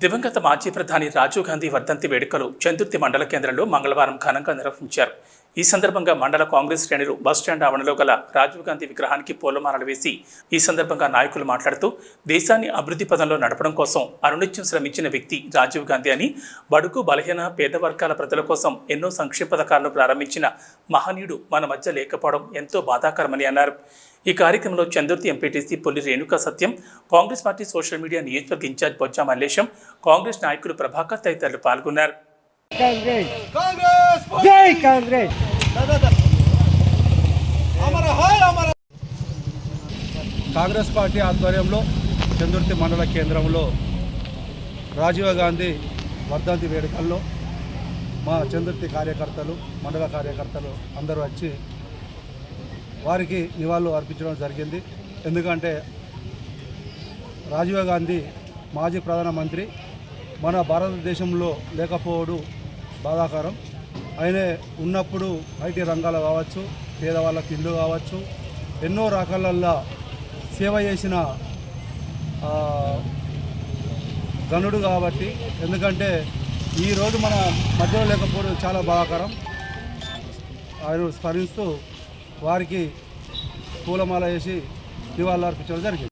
దివంగత మాజీ ప్రధాని రాజీవ్ గాంధీ వర్ధంతి వేడుకలు చందుర్తి మండల కేంద్రంలో మంగళవారం ఘనంగా నిర్వహించారు. ఈ సందర్భంగా మండల కాంగ్రెస్ శ్రేణులు బస్టాండ్ ఆవరణలో గల రాజీవ్ గాంధీ విగ్రహానికి పూలమాలలు వేసి ఈ సందర్భంగా నాయకులు మాట్లాడుతూ దేశాన్ని అభివృద్ధి పదంలో నడపడం కోసం అనునిత్యం శ్రమించిన వ్యక్తి రాజీవ్ గాంధీ అని బడుగు బలహీన పేద వర్గాల ప్రజల కోసం ఎన్నో సంక్షేమ పథకాలను ప్రారంభించిన మహనీయుడు మన మధ్య లేకపోవడం ఎంతో బాధాకరమని అన్నారు. ఈ కార్యక్రమంలో Chandurthi MPTC Polli Renuka Satyam Congress party social media నియోజకవర్గ ఇన్ఛార్జ్ బొజ్జా మల్లేశం కాంగ్రెస్ నాయకులు ప్రభాకర్ తదితరులు పాల్గొన్నారు. కాంగ్రెస్ కాంగ్రెస్! జై కాంగ్రెస్! కాంగ్రెస్ పార్టీ ఆధ్వర్యంలో చందుర్తి మండల కేంద్రంలో రాజీవ్ గాంధీ వర్ధంతి వేడుకల్లో మా చందుర్తి కార్యకర్తలు మండల కార్యకర్తలు అందరూ వచ్చి వారికి నివాళులు అర్పించడం జరిగింది. ఎందుకంటే రాజీవ్ గాంధీ మాజీ ప్రధానమంత్రి మన భారతదేశంలో లేకపోవడం బాధాకరం. ఆయన ఉన్నప్పుడు ఐటీ రంగాలు కావచ్చు పేదవాళ్ళకి ఇల్లు కావచ్చు ఎన్నో రకాలల్లో సేవ చేసిన గనుడు కాబట్టి ఎందుకంటే ఈరోజు మన మధ్యలో లేకపోవడం చాలా బాధాకరం. ఆయన స్మరిస్తూ వారికి పూలమాల వేసి నివాళులు అర్పించడం జరిగింది.